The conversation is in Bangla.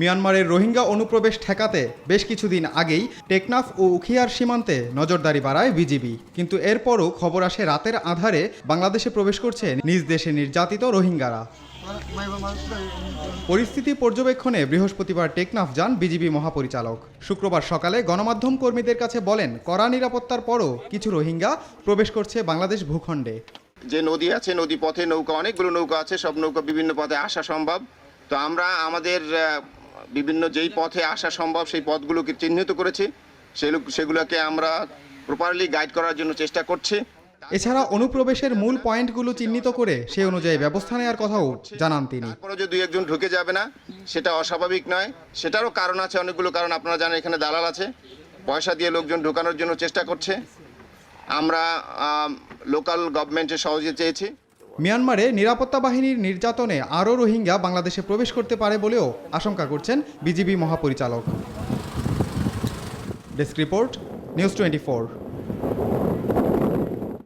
মিয়ানমারের রোহিঙ্গা অনুপ্রবেশ ঠেকাতে বেশ কিছুদিন আগেই টেকনাফ ও উখিয়ার সীমান্তে নজরদারি বাড়ায় বিজিবি। কিন্তু এরপরও খবর আসে রাতের আধারে বাংলাদেশে প্রবেশ করছে নিজ দেশে নির্যাতিত রোহিঙ্গারা। পরিস্থিতি পর্যবেক্ষণে বৃহস্পতিবার টেকনাফ যান বিজিবি মহাপরিচালক। শুক্রবার সকালে গণমাধ্যম কর্মীদের কাছে বলেন, কড়া নিরাপত্তার পরও কিছু রোহিঙ্গা প্রবেশ করছে বাংলাদেশ ভূখণ্ডে। যে নদী আছে নদী পথে নৌকা, অনেকগুলো নৌকা আছে, সব নৌকা বিভিন্ন পথে আসা সম্ভব। তো আমরা আমাদের বিভিন্ন যেই পথে আসা সম্ভব সেই পথগুলোকে চিহ্নিত করেছি। সেগুলো- সেগুলোকে আমরা প্রপারলি গাইড করার জন্য চেষ্টা করছি। এছাড়া অনুপ্রবেশের মূল পয়েন্টগুলো চিহ্নিত করে সেই অনুযায়ী ব্যবস্থা নেওয়ার কথাও জানান তিনি। তারপরে যে দুই একজন ঢুকে যাবে না সেটা অস্বাভাবিক নয়। সেটারও কারণ আছে অনেকগুলো কারণ আপনারা জানেন এখানে দালাল আছে। পয়সা দিয়ে লোকজন ঢুকানোর জন্য চেষ্টা করছে। আমরা লোকাল গভর্নমেন্টের সহজে চেয়েছি। মিয়ানমারে নিরাপত্তা বাহিনীর নির্যাতনে আরও রোহিঙ্গা বাংলাদেশে প্রবেশ করতে পারে বলেও আশঙ্কা করছেন বিজিবি মহাপরিচালক। Desk report, news twenty